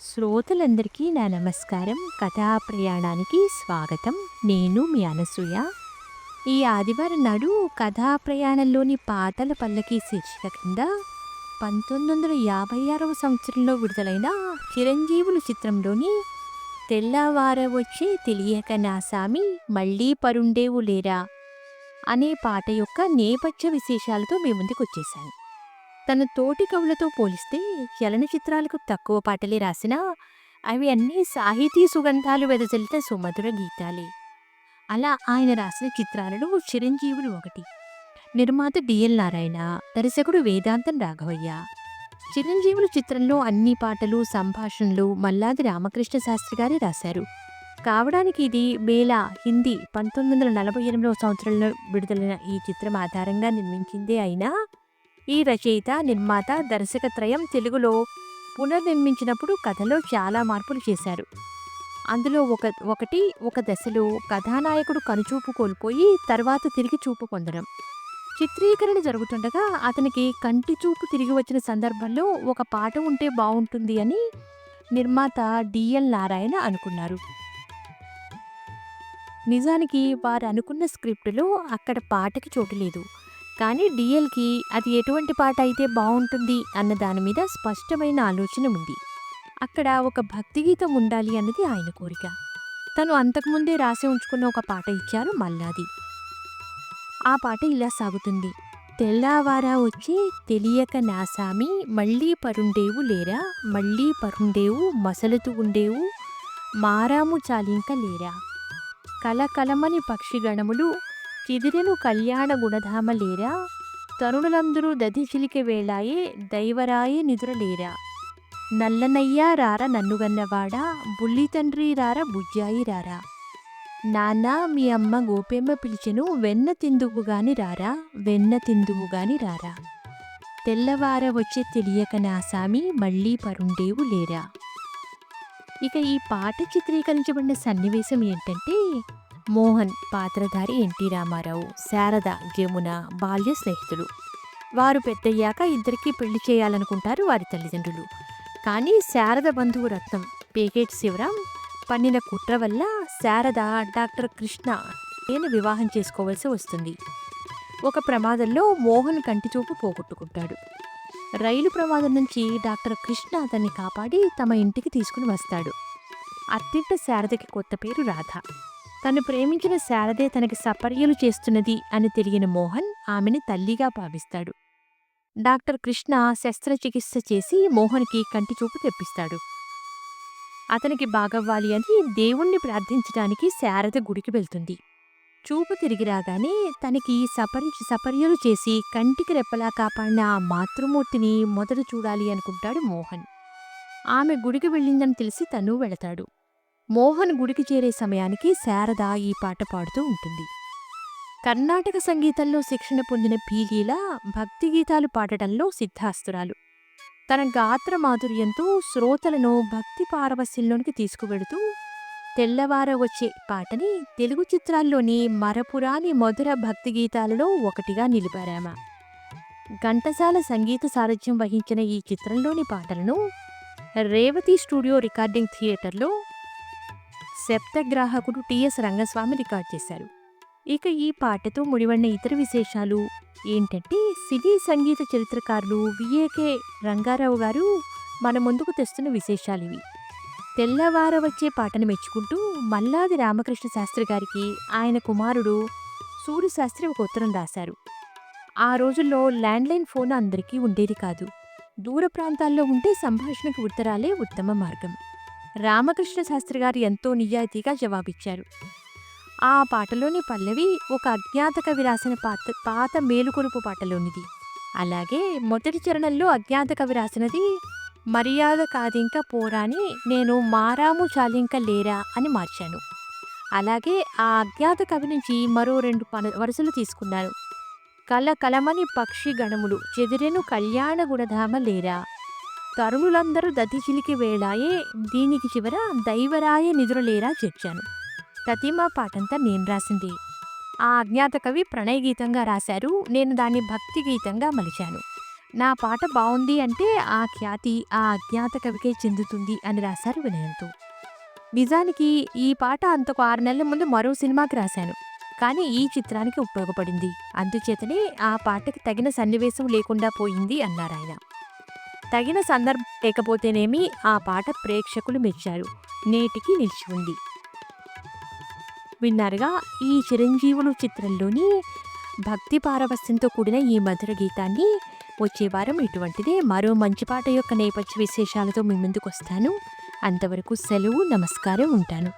శ్రోతలందరికీ నా నమస్కారం. కథా ప్రయాణానికి స్వాగతం. నేను మీ అనసూయ. ఈ ఆదివారం నాడు కథా ప్రయాణంలోని పాతల పల్లకి శీర్షిక కింద పంతొమ్మిది వందల యాభై ఆరవ సంవత్సరంలో విడుదలైన చిరంజీవులు చిత్రంలోని తెల్లవార వచ్చే తెలియక నా సామి మళ్ళీ పరుండేవు లేరా అనే పాట యొక్క నేపథ్య విశేషాలతో మీ ముందుకు వచ్చేసాను తన తోటి కవులతో పోలిస్తే చలనచిత్రాలకు తక్కువ పాటలే రాసినా అవి అన్నీ సాహితీ సుగంధాలు వెదజల్లిన సుమధుర గీతాలే. అలా ఆయన రాసిన చిత్రాలలో చిరంజీవులు ఒకటి నిర్మాత డిఎల్ నారాయణ దర్శకుడు వేదాంతం రాఘవయ్య. చిరంజీవులు చిత్రంలో అన్ని పాటలు సంభాషణలు మల్లాది రామకృష్ణ శాస్త్రి గారి రాశారు. కావడానికి ఇది మేళా హిందీ పంతొమ్మిది వందల నలభై ఎనిమిదవ సంవత్సరంలో విడుదలైన ఈ చిత్రం ఆధారంగా నిర్మించిందే అయినా ఈ రచయిత నిర్మాత దర్శకత్రయం తెలుగులో పునర్నిర్మించినప్పుడు కథలో చాలా మార్పులు చేశారు. అందులో ఒక ఒకటి ఒక దశలో కథానాయకుడు కనుచూపు కోల్పోయి తర్వాత తిరిగి చూపు పొందడం. చిత్రీకరణ జరుగుతుండగా అతనికి కంటి చూపు తిరిగి వచ్చిన సందర్భంలో ఒక పాట ఉంటే బాగుంటుంది అని నిర్మాత డిఎల్ నారాయణ అనుకున్నారు. నిజానికి వారు అనుకున్న స్క్రిప్టులో అక్కడ పాటకి చోటు లేదు. కానీ డిఎల్కి అది ఎటువంటి పాట అయితే బాగుంటుంది అన్న దాని మీద స్పష్టమైన ఆలోచన ఉంది. అక్కడ ఒక భక్తి గీతం ఉండాలి అన్నది ఆయన కోరిక. తను అంతకుముందే రాసి ఉంచుకున్న ఒక పాట ఇచ్చారు మల్లాది. ఆ పాట ఇలా సాగుతుంది. తెల్లవారా వచ్చి తెలియక నాసామి మళ్ళీ పరుండేవు లేరా మళ్ళీ పరుండేవు మసలుతూ ఉండేవు మారాము చాలింక లేరా. కలకలమని పక్షిగణములు చిదిరెను కళ్యాణ గుణధామలేరా తరుణులందరూ దధిచిలిక వేళాయే దైవరాయే నిదురలేరా నల్లనయ్యా రార నన్నుగన్నవాడా బుల్లి తండ్రి రార బుజ్జాయి రారా నాన్న మీ అమ్మ గోపెమ్మ పిలిచెను వెన్న తిందువుగాని రారా వెన్న తిందువుగాని రారా తెల్లవార వచ్చే తెలియక నా సామి మళ్ళీ పరుండేవు లేరా ఇక ఈ పాట చిత్రీకరించబడిన సన్నివేశం ఏంటంటే మోహన్ పాత్రధారి ఎన్టీ రామారావు శారద జమున బాల్య స్నేహితులు. వారు పెద్దయ్యాక ఇద్దరికీ పెళ్ళి చేయాలనుకుంటారు వారి తల్లిదండ్రులు. కానీ శారద బంధువు రత్నం పేకేట్ శివరాం పన్నిన కుట్ర వల్ల శారద డాక్టర్ కృష్ణ నేను వివాహం చేసుకోవాల్సి వస్తుంది. ఒక ప్రమాదంలో మోహన్ కంటిచూపు పోగొట్టుకుంటాడు. రైలు ప్రమాదం నుంచి డాక్టర్ కృష్ణ అతన్ని కాపాడి తమ ఇంటికి తీసుకుని వస్తాడు. అత్తింట శారదకి కొత్త పేరు రాధ. తను ప్రేమించిన శారదే తనకి సపర్యలు చేస్తున్నది అని తెలియని మోహన్ ఆమెని తల్లిగా భావిస్తాడు. డాక్టర్ కృష్ణ శస్త్రచికిత్స చేసి మోహన్కి కంటి చూపు తెప్పిస్తాడు. అతనికి బాగవ్వాలి అని దేవుణ్ణి ప్రార్థించడానికి శారద గుడికి వెళ్తుంది. చూపు తిరిగి రాగానే తనకి సపరి సపర్యలు చేసి కంటికి రెప్పలా కాపాడిన ఆ మాతృమూర్తిని మొదట చూడాలి అనుకుంటాడు మోహన్. ఆమె గుడికి వెళ్ళిందని తెలిసి తను వెళతాడు. మోహన్ గుడికి చేరే సమయానికి శారద ఈ పాట పాడుతూ ఉంటుంది. కర్ణాటక సంగీతంలో శిక్షణ పొందిన పీలీల భక్తి గీతాలు పాడటంలో సిద్ధాస్తురాలు. తన గాత్ర మాధుర్యంతో శ్రోతలను భక్తి పారవస్యంలోనికి తీసుకువెడుతూ తెల్లవార వచ్చే పాటని తెలుగు చిత్రాల్లోని మరపురాని మధుర భక్తి గీతాలలో ఒకటిగా నిలిపారామ. ఘంటసాల సంగీత సారథ్యం వహించిన ఈ చిత్రంలోని పాటలను రేవతి స్టూడియో రికార్డింగ్ థియేటర్లో శబ్దగ్రాహకుడు టిఎస్ రంగస్వామి రికార్డ్ చేశారు. ఇక ఈ పాటతో ముడివడిన ఇతర విశేషాలు ఏంటంటే సినీ సంగీత చరిత్రకారులు విఏకే రంగారావు గారు మన ముందుకు తెస్తున్న విశేషాలు ఇవి. తెల్లవార వచ్చే పాటను మెచ్చుకుంటూ మల్లాది రామకృష్ణ శాస్త్రి గారికి ఆయన కుమారుడు సూర్యశాస్త్రి ఒక ఉత్తరం రాశారు. ఆ రోజుల్లో ల్యాండ్లైన్ ఫోన్ అందరికీ ఉండేది కాదు. దూర ప్రాంతాల్లో ఉంటే సంభాషణకు ఉత్తరాలే ఉత్తమ మార్గం. రామకృష్ణ శాస్త్రి గారు ఎంతో నిజాయితీగా జవాబిచ్చారు. ఆ పాటలోని పల్లవి ఒక అజ్ఞాత కవి రాసిన పాత పాత మేలుకొలుపు పాటలోనిది. అలాగే మొదటి చరణంలో అజ్ఞాత కవి రాసినది మర్యాద కాదింక పోరాని నేను మారాము చాలింక లేరా అని మార్చాను. అలాగే ఆ అజ్ఞాత కవి నుంచి మరో రెండు పన వరుసలు తీసుకున్నాను. కల కలమని పక్షి గణములు చెదిరెను కళ్యాణ గుణధామ లేరా తరుణులందరూ దతి చిలికి వేళాయే దీనికి చివర దైవరాయ నిదురలేరా చేర్చాను ప్రతిమా పాటంతా నేను రాసింది ఆ అజ్ఞాత కవి ప్రణయ గీతంగా రాశారు నేను దాన్ని భక్తి గీతంగా మలిచాను నా పాట బాగుంది అంటే ఆ ఖ్యాతి ఆ అజ్ఞాత కవికే చెందుతుంది అని రాశారు వినయంతో. నిజానికి ఈ పాట అంతకు ఆరు నెలల ముందు మరో సినిమాకి రాశాను. కానీ ఈ చిత్రానికి ఉపయోగపడింది. అందుచేతనే ఆ పాటకి తగిన సన్నివేశం లేకుండా పోయింది అన్నారాయన. తగిన సందర్భం లేకపోతేనేమి ఆ పాట ప్రేక్షకులు మెచ్చారు. నేటికి నిలిచి ఉంది. విన్నారుగా ఈ 'చిరంజీవులు' చిత్రంలోని భక్తి పారవస్యంతో కూడిన ఈ మధుర గీతాన్ని వచ్చే వారం ఇటువంటిదే మరో మంచి పాట యొక్క నేపథ్య విశేషాలతో మీ ముందుకొస్తాను. అంతవరకు సెలవు. నమస్కారం. ఉంటాను.